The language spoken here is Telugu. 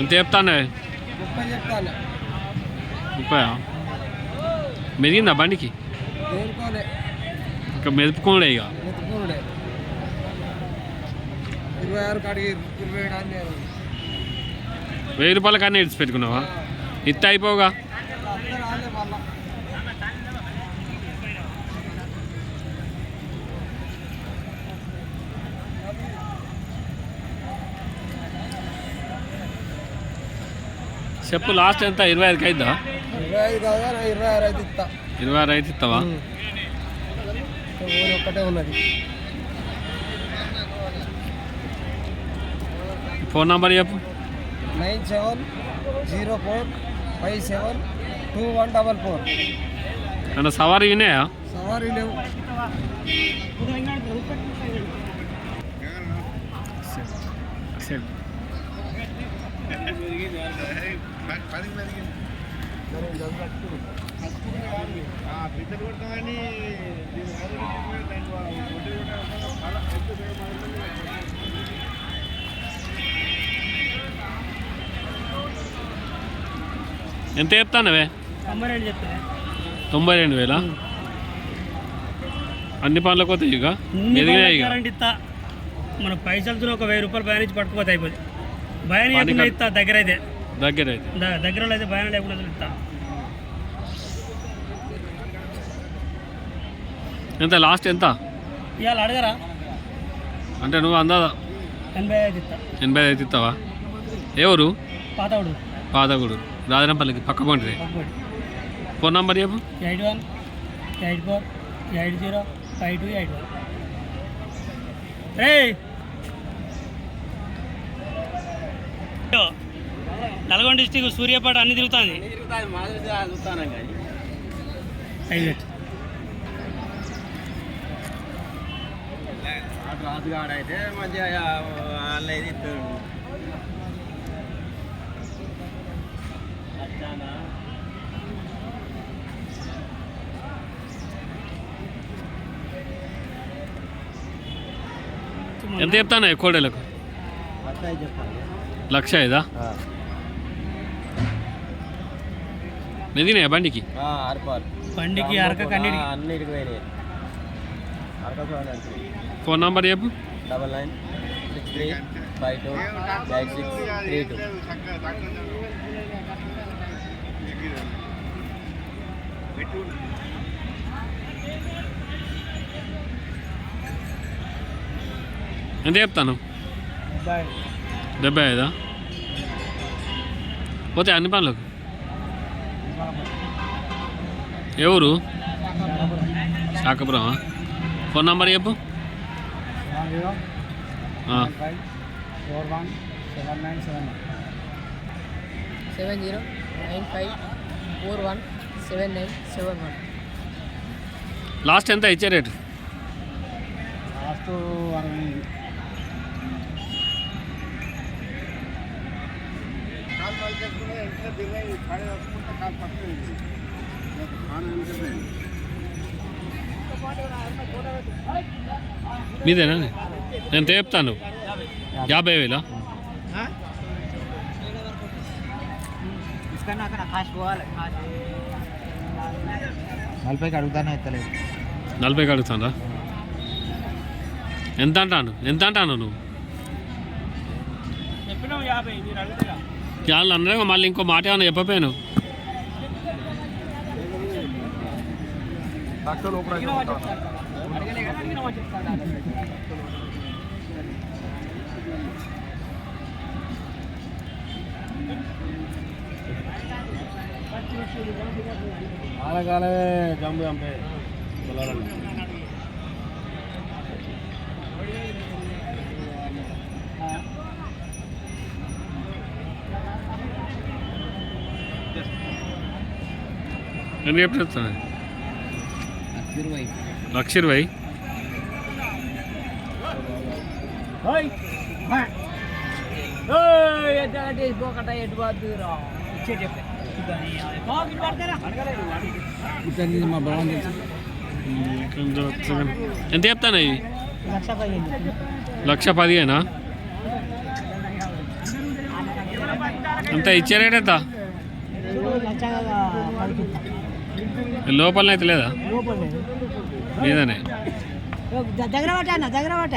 ఎంత చెప్తానే? ముప్పై మెదిగిందా బండికి? ఇంకా మెదుపుకోలే ఇక? వెయ్యి రూపాయల కన్నా ఇడిచి పెట్టుకున్నావా ఇత్త అయిపోగా చెప్పు లాస్ట్ ఎంత? ఇరవై ఐదుకి అయిద్దా ఇరవై ఐదు కాదా ఇరవై ఆరు అయితే ఇస్తా ఇరవై ఆరు అయితే ఇస్తావా? ఊరి ఒక్కటే ఉన్నది ఫోన్ నంబర్ చెప్పు. Nine seven zero four five seven two one double four. అన్న సవారీ వినాయా సవారీ లేవు. చెప్తానవే? తొంభై రెండు చెప్తా తొంభై రెండు వేల? అన్ని పనులకు పోతాయి ఇక? ఎదిగినాయి మన పైసలతో ఒక వెయ్యి రూపాయలు భయానికి పట్టుకోతే అయిపోతుంది పని లేకుండా ఇస్తా దగ్గర అయితే దగ్గర అయితే ద- దగ్గర అయితే భయం లేకుండా ఇస్తా. ఎంత లాస్ట్ ఎంత? ఇవాళ అడగరా? అంటే నువ్వు అందా ఎనభై ఐదు ఇస్తా. ఎనభై ఐదు ఇస్తావా? ఏ ఊరు? పాతవుడు పాదగుడు రాజనంపల్లికి పక్క పంటిది ఫోన్ నంబర్ చెప్పు. Eight one eight four eight zero five two eight one. రే నల్గొండ డిస్టిక్ సూర్యాపేట అన్ని తిరుగుతుంది. అయితే మంచిగా ఆన్లైన్ ఎంత చెప్తాను కోడేలకు? చెప్పాలి లక్ష ఐదా? మెదిగినాయా బండికి? అరపాలు బండికి అరక అన్నిటికి పోయినాయి. ఫోన్ నంబర్ చెప్పు. Double nine six three five two eight six three two. ఎంత చెప్తాను? డెబ్బై ఐదా. పోతే అన్ని పనులకు? ఏ ఊరు శాఖపురమా ఫోన్ నంబర్ చెప్పు. ఆ, four one seven nine seven seven zero nine five four one seven nine seven one. Last ఎంత ఇచ్చే రేటు? లాస్ట్ మీదేనా? ఎంత చెప్తాను యాభై వేలా? నలభైకి అడుగుతానే ఎత్తలేదు. నలభైకి అడుగుతానా ఎంత అంటాను? ఎంత అంటాను నువ్వు? చెప్పినాం యాభై మీరు అడుగుతారా? చాలా అన్నగా మళ్ళీ ఇంకో మాట ఏమైనా చెప్పపోయాను ఆలకాలమే జంబు చంపే ఎంత చెప్తాను. ఇరవై. లక్ష ఇరవై ఎంత చెప్తాను ఇవి లక్ష పదిహేను. లక్ష పదిహేనా? అంత ఇచ్చే రేట్ ఎంత? లోపల అయితే లేదా? మీదనే దగ్గర పట్ట అన్న దగ్గర పట్ట.